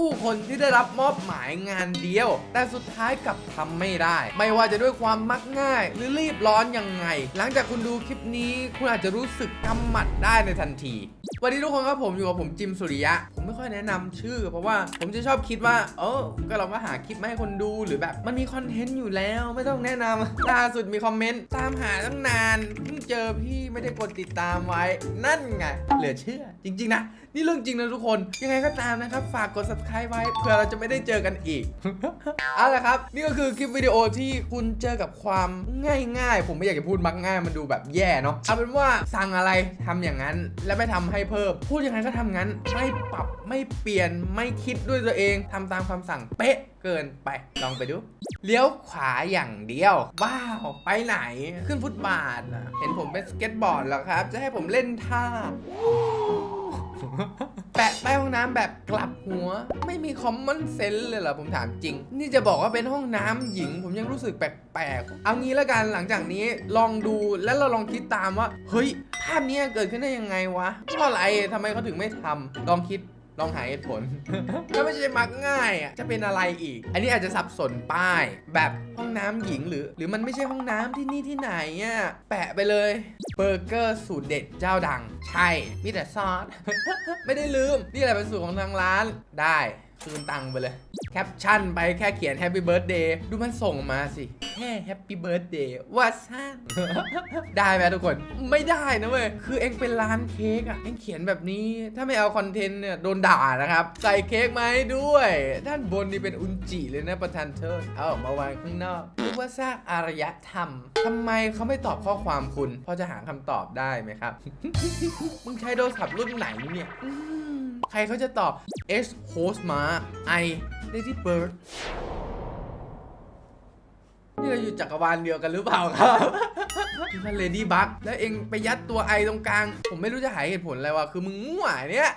ผู้คนที่ได้รับมอบหมายงานเดียว แต่สุดท้ายกลับทำไม่ได้ ไม่ว่าจะด้วยความมักง่าย หรือรีบร้อนยังไง หลังจากคุณดูคลิปนี้ คุณอาจจะรู้สึกกำหมัดได้ในทันทีวันนี้ทุกคนครับผมอยู่กับผมจิมสุริยะ ผมไม่ค่อยแนะนำชื่อ เพราะว่าผมจะชอบคิดว่า เออก็เราก็หาคลิปมาให้คนดูหรือแบบ มันมีคอนเทนต์อยู่แล้วไม่ต้องแนะนำล่าสุดมีคอมเมนต์ตามหาตั้งนานเพิ่งเจอพี่ไม่ได้กดติดตามไว้ นั่นไง เหลือเชื่อ จริง ๆ นะ นี่เรื่องจริงนะทุกคนยังไงก็ตามนะครับ ฝากกด subscribe ไว้เพื่อเราจะไม่ได้เจอกันอีก เอาละครับ นี่ก็คือคลิปวิดีโอที่คุณเจอกับความง่ายๆ ผมไม่อยากจะพูดมักง่ายมันดูแบบแย่เนาะเอาเป็นว่าสั่งอะไรทำอย่างนั้น และไม่ทำให้เพิ่ม พูดยังไงก็ทำงั้น ไม่ปรับไม่เปลี่ยนไม่คิดด้วยตัวเองทำตามคำสั่งเป๊ะเกินไปลองไปดูเลี้ยวขวาอย่างเดียวว้าวไปไหนขึ้นฟุตบาทเห็นผมเป็นสเก็ตบอร์ดแล้วครับ จะให้ผมเล่นท่า แปะป้ายห้องน้ำแบบกลับหัว ไม่มีคอมมอนเซนส์เลยเหรอผมถามจริง นี่จะบอกว่าเป็นห้องน้ำหญิง ผมยังรู้สึกแปลกๆเอางี้แล้วกันหลังจากนี้ลองดูแล้วเราลองคิดตามว่า เฮ้ยภาพเนี้ยเกิดขึ้นได้ยังไงวะเพราะอะไรทำไมเขาถึงไม่ทำลองคิด ลองหาเหตุผล ถ้าไม่ใช่มักง่ายอะจะเป็นอะไรอีก อันนี้อาจจะสับสนป้าย แบบห้องน้ำหญิงหรือ หรือมันไม่ใช่ห้องน้ำที่นี่ที่ไหนอะแปะไปเลยเบอร์เกอร์สูตรเด็ดเจ้าดัง ใช่ มีแต่ซอส ไม่ได้ลืม นี่แหละเป็นสูตรของทางร้านได้ คืนตังค์ไปเลย แคปชั่นไปแค่เขียน Happy Birthday ดูมันส่งมาสิ แค่ Happy Birthday ว่าสั้น ได้ไหมทุกคน ไม่ได้นะเว้ย คือเองเป็นร้านเค้กอะเองเขียนแบบนี้ ถ้าไม่เอาคอนเทนต์เนี่ยโดนด่านะครับ ใส่เค้กมาให้ด้วย ด้านบนนี่เป็นอุนจิเลยนะประธานเทิดเอาออกมาวางข้างนอกเรียกว่าสร้างอารยธรรมทำไมเขาไม่ตอบข้อความคุณพอจะหาคำตอบได้ไหมครับ มึงใช้โทรศัพท์รุ่นไหนเนี่ย ใครเขาจะตอบ S host มา I Lady Bird นี่เราอยู่จักรวาลเดียวกันหรือเปล่าครับ พี่ว่าเลดี้บัคแล้วเองไปยัดตัวไอตรงกลาง ผมไม่รู้จะหายเหตุผลอะไรวะ คือมึงมั่วเนี่ย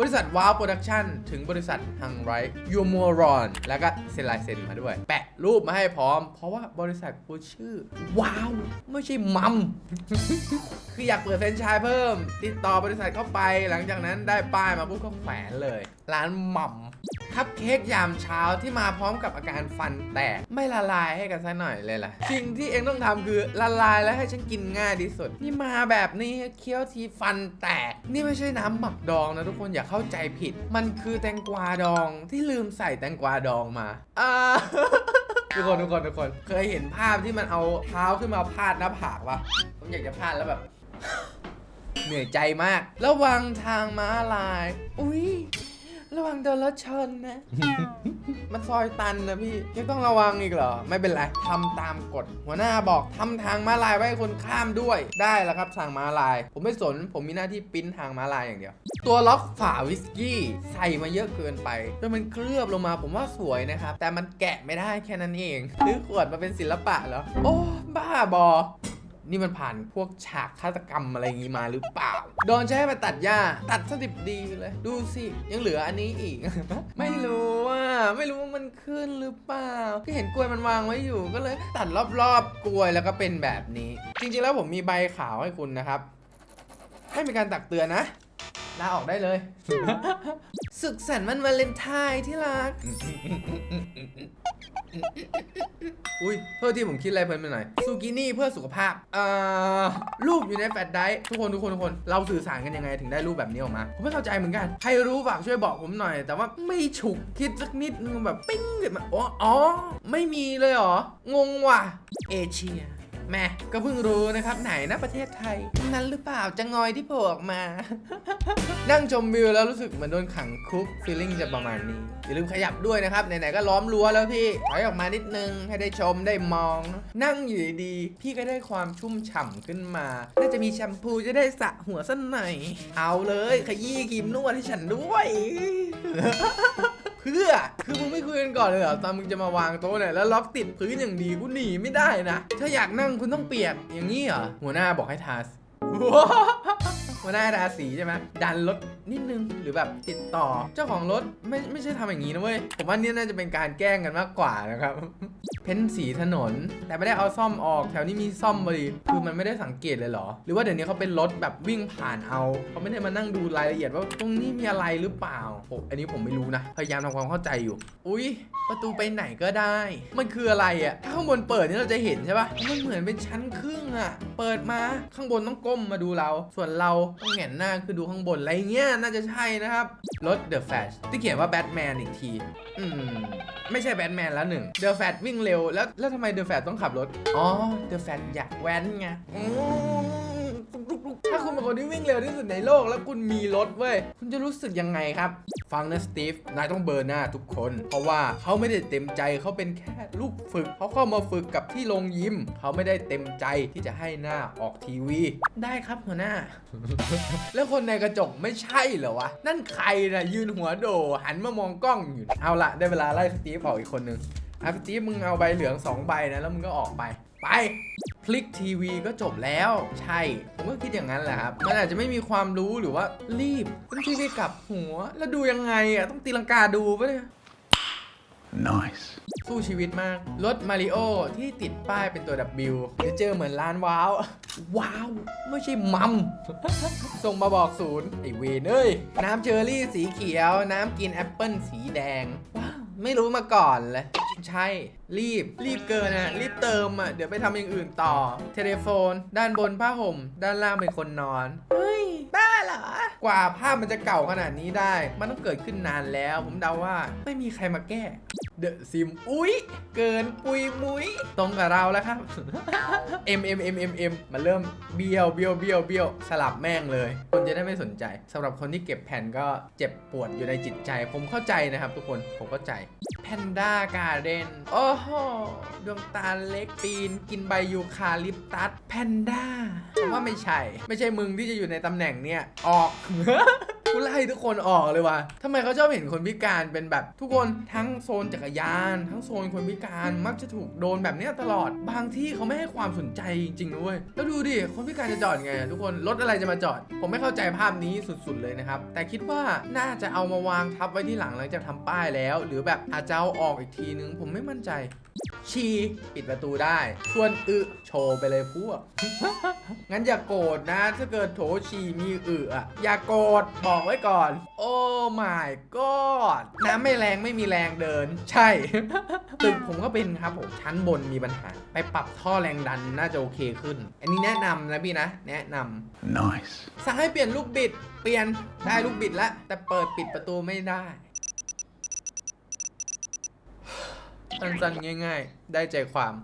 บริษัทว้าวโปรดักชั่นถึงบริษัทฮังไรยูมัวรอน แล้วก็เซ็นลายเซ็นมาด้วย แปะรูปมาให้พร้อม เพราะว่าบริษัทกูชื่อ ว้าว ไม่ใช่มัม คืออยากเปิดแฟรนไชส์เพิ่ม ติดต่อบริษัทเข้าไป หลังจากนั้นได้ป้ายมาปุ๊บก็แขวนเลย ร้านม่ำ คัพเค้กยามเช้าที่มาพร้อมกับอาการฟันแตก ไม่ละลายให้กันสักหน่อยเลยล่ะ สิ่งที่เองต้องทำคือละลายและให้ฉันกินง่ายที่สุด นี่มาแบบนี้เคี้ยวทีฟันแตก นี่ไม่ใช่น้ำหมักดองนะทุกคนอย่าเข้าใจผิด มันคือแตงกวาดองที่ลืมใส่แตงกวาดองมาอ่าทุกคนทุกคนทุกคนเคยเห็นภาพที่มันเอาเท้าขึ้นมาพาดหน้าผากปะผมอยากจะพาดแล้วแบบ เหนื่อยใจมาก ระวังทางม้าลาย อุ้ย ระวังโดนรถชนนะ มันซอยตันนะพี่ ยังต้องระวังอีกเหรอ ไม่เป็นไรทำตามกฎ หัวหน้าบอกทำทางม้าลายไว้ให้คนข้ามด้วย ได้แล้วครับทางม้าลาย ผมไม่สน ผมมีหน้าที่ปิ้นทางม้าลายอย่างเดียว ตัวล็อกฝาวิสกี้ใส่มาเยอะเกินไปจนมันเคลือบลงมาผมว่าสวยนะครับ แต่มันแกะไม่ได้แค่นั้นเองซื้อขวดมาเป็นศิลปะเหรอ โอ้บ้าบอ นี่มันผ่านพวกฉากฆาตกรรมอะไรอย่างงี้มาหรือเปล่า โดนใช้ให้มาตัดหญ้า ตัดสดิบดีเลย ดูสิ ยังเหลืออันนี้อีก ไม่รู้ว่าไม่รู้ว่ามันขึ้นหรือเปล่าที่เห็นกล้วยมันวางไว้อยู่ก็เลย ตัดรอบๆกล้วยแล้วก็เป็นแบบนี้ จริงๆแล้วผมมีใบขาวให้คุณนะครับไม่มีการตักเตือนนะลาออกได้เลย สุขสันต์วันวาเลนไทน์ที่รัก อุ้ยเพื่อที่ผมคิดอะไรเพลินไปหน่อยซูกินี่เพื่อสุขภาพเอ่อรูปอยู่ในแฟลชไดรฟ์ทุกคนทุกคนทุกคน เราสื่อสารกันยังไงถึงได้รูปแบบนี้ออกมา ผมไม่เข้าใจเหมือนกัน ใครรู้ฝากช่วยบอกผมหน่อย แต่ว่าไม่ฉุกคิดสักนิดนึงแบบ ปิ้งเกิดมาอ๋ออ๋อ ไม่มีเลยเหรอ งงว่ะ เอเชีย แม่ก็เพิ่งรู้นะครับไหนนะประเทศไทย นั้นหรือเปล่าจะงอยที่โผล่ออกมา นั่งชมวิวแล้วรู้สึกเหมือนโดนขังคุกฟีลลิ่งจะประมาณนี้ อย่าลืมขยับด้วยนะครับไหนๆก็ล้อมรั้วแล้วพี่ถอยออกมานิดนึงให้ได้ชมได้มอง นั่งอยู่ดีๆพี่ก็ได้ความชุ่มฉ่ำขึ้นมา น่าจะมีแชมพูจะได้สระหัวสักหน่อยเอาเลยขยี้ครีมนวดให้ฉันด้วย เพื่อคือมึงไม่คุยกันก่อนเลยเหรอตอนมึงจะมาวางโต๊ะเนี่ยแล้วล็อกติดพื้นอย่างดีกูหนีไม่ได้นะ ถ้าอยากนั่งคุณต้องเปียกอย่างนี้เหรอหัวหน้าบอกให้ทาสหัวหน้าทาสีใช่ไหมดันรถนิดนึงหรือแบบติดต่อเจ้าของรถไม่ไม่ใช่ทำอย่างนี้นะเว้ยผมว่านี่น่าจะเป็นการแกล้งกันมากกว่านะครับ พ้นสีถนน แต่ไม่ได้เอาซ่อมออกแถวนี้มีซ่อมพอดีคือมันไม่ได้สังเกตเลยเหรอ หรือว่าเดี๋ยวนี้เขาเป็นรถแบบวิ่งผ่านเอาเขาไม่ได้มานั่งดูรายละเอียดว่าตรงนี้มีอะไรหรือเปล่าโอ้อันนี้ผมไม่รู้นะพยายามทำความเข้าใจอยู่ อุ้ยประตูไปไหนก็ได้ มันคืออะไรอะถ้าข้างบนเปิดนี่เราจะเห็นใช่ปะมันเหมือนเป็นชั้นครึ่งอะเปิดมาข้างบนต้องก้มมาดูเรา ส่วนเราต้องแหงนหน้าคือดูข้างบนอะไรเงี้ยน่าจะใช่นะครับรถ The Flash ที่เขียนว่าแบทแมนอีกที อืม ไม่ใช่แบทแมนแล้วหนึ่งเดอะแฟตวิ่งเร็วแล้วแล้วทำไมเดอะแฟตต้องขับรถ อ๋อ เดอะแฟตอยากแว้นไงอืม ถ้าคุณเป็นคนที่วิ่งเร็วที่สุดในโลก แล้วคุณมีรถเว้ย คุณจะรู้สึกยังไงครับ ฟังนะสตีฟ นายต้องเบอร์หน้าทุกคน เพราะว่าเขาไม่ได้เต็มใจเขาเป็นแค่ลูกฝึก เขาเข้ามาฝึกกับที่โรงยิม เขาไม่ได้เต็มใจที่จะให้หน้าออกทีวี ได้ครับหัวหน้า แล้วคนในกระจกไม่ใช่เหรอวะ นั่นใครนะยืนหัวโด หันมามองกล้องอยู่ เอาละได้เวลาไล่สตีฟออกอีกคนนึงอะสตีฟมึงเอาใบเหลือง2ใบนะแล้วมึงก็ออกไป ไป ลิกทีวีก็จบแล้ว ใช่ ผมก็คิดอย่างนั้นแหละครับ มันอาจจะไม่มีความรู้หรือว่ารีบต้องทีวีกลับหัว แล้วดูยังไงอะ ต้องตีลังกาดูปะเนี่ย Nice. สู้ชีวิตมาก รถมาริโอที่ติดป้ายเป็นตัว W จะเจอเหมือนร้านว้าว ว้าว ไม่ใช่มัม ส่งมาบอกศูนย์ไอเวนเอ้ย น้ำเชอร์รี่สีเขียว น้ำกินแอปเปิลสีแดง ว้าว ไม่รู้มาก่อนเลย ใช่ รีบ รีบเกินอะ รีบเติมอะ เดี๋ยวไปทำอย่างอื่นต่อ เทเลโฟน ด้านบนผ้าห่ม ด้านล่างเป็นคนนอน เฮ้ย ได้เหรอ กว่าภาพมันจะเก่าขนาดนี้ได้ มันต้องเกิดขึ้นนานแล้ว ผมเดาว่า ไม่มีใครมาแก้ เดอะซิม อุ๊ยเกินปุยมุยตรงกับเราแล้วครับ M M M M M มันเริ่มเบี้ยวเบี้ยวเบี้ยวเบี้ยวสลับแม่งเลยคนจะได้ไม่สนใจสำหรับคนที่เก็บแผ่นก็เจ็บปวดอยู่ในจิตใจ ผมเข้าใจนะครับทุกคนผมเข้าใจแพนด้าการ์เดนโอ้โหดวงตาเล็กปีน กินใบยูคาลิปตัสแพนด้าผมว่าไม่ใช่ ไม่ใช่มึงที่จะอยู่ในตำแหน่งเนี้ยออก กูไล่ทุกคนออกเลยว่ะทำไมเขาชอบเห็นคนพิการเป็นแบบทุกคนทั้งโซนจักรยาน ทั้งโซนคนพิการมักจะถูกโดนแบบนี้ตลอด บางที่เขาไม่ให้ความสนใจจริงๆนะเว้ยแล้วดูดิคนพิการจะจอดไง ทุกคนรถอะไรจะมาจอด ผมไม่เข้าใจภาพนี้สุดๆเลยนะครับ แต่คิดว่าน่าจะเอามาวางทับไว้ที่หลังหลังจากทำป้ายแล้ว หรือแบบอาจจะเอาออกอีกทีนึง ผมไม่มั่นใจชีปิดประตูได้ ส่วนอึโชว์ไปเลยพวกงั้นอย่าโกรธนะ ถ้าเกิดโถฉีมีอึอะอย่าโกรธบอกไว้ก่อน โอ้ my god น้ำไม่แรงไม่มีแรงเดิน ใช่ ตึกผมก็เป็นครับผม ชั้นบนมีปัญหา ไปปรับท่อแรงดันน่าจะโอเคขึ้น อันนี้แนะนำนะพี่นะ แนะนำ Nice. สั่งให้เปลี่ยนลูกบิด เปลี่ยนได้ลูกบิดแล้วแต่เปิดปิดประตูไม่ได้สั้นๆง่าย ๆ ได้ใจความ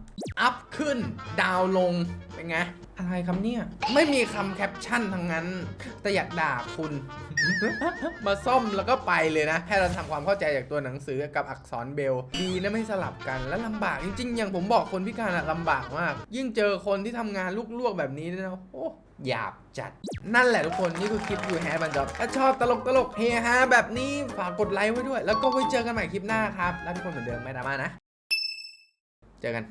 อัพขึ้น ดาวลง เป็นไง อะไรครับเนี่ย ไม่มีคำแคปชั่นทั้งนั้น แต่อยากด่าคุณ มาซ่อมแล้วก็ไปเลยนะแค่เราทำความเข้าใจจากตัวหนังสือกับอักษรเบล ดีนะไม่สลับกันแล้วลำบากจริงๆ อย่างผมบอกคนพิการอะลำบากมาก ยิ่งเจอคนที่ทำงานลวกๆแบบนี้นะโอ้หยาบจัด นั่นแหละทุกคนนี่คือคลิปยูแฮบันจอบถ้าชอบตลกตลกๆเฮฮาแบบนี้ฝากกดไลค์ไว้ด้วย แล้วก็ไว้เจอกันใหม่คลิปหน้าครับ แล้วทุกคนเหมือนเดิมไม่ดราม่านะ เจอกัน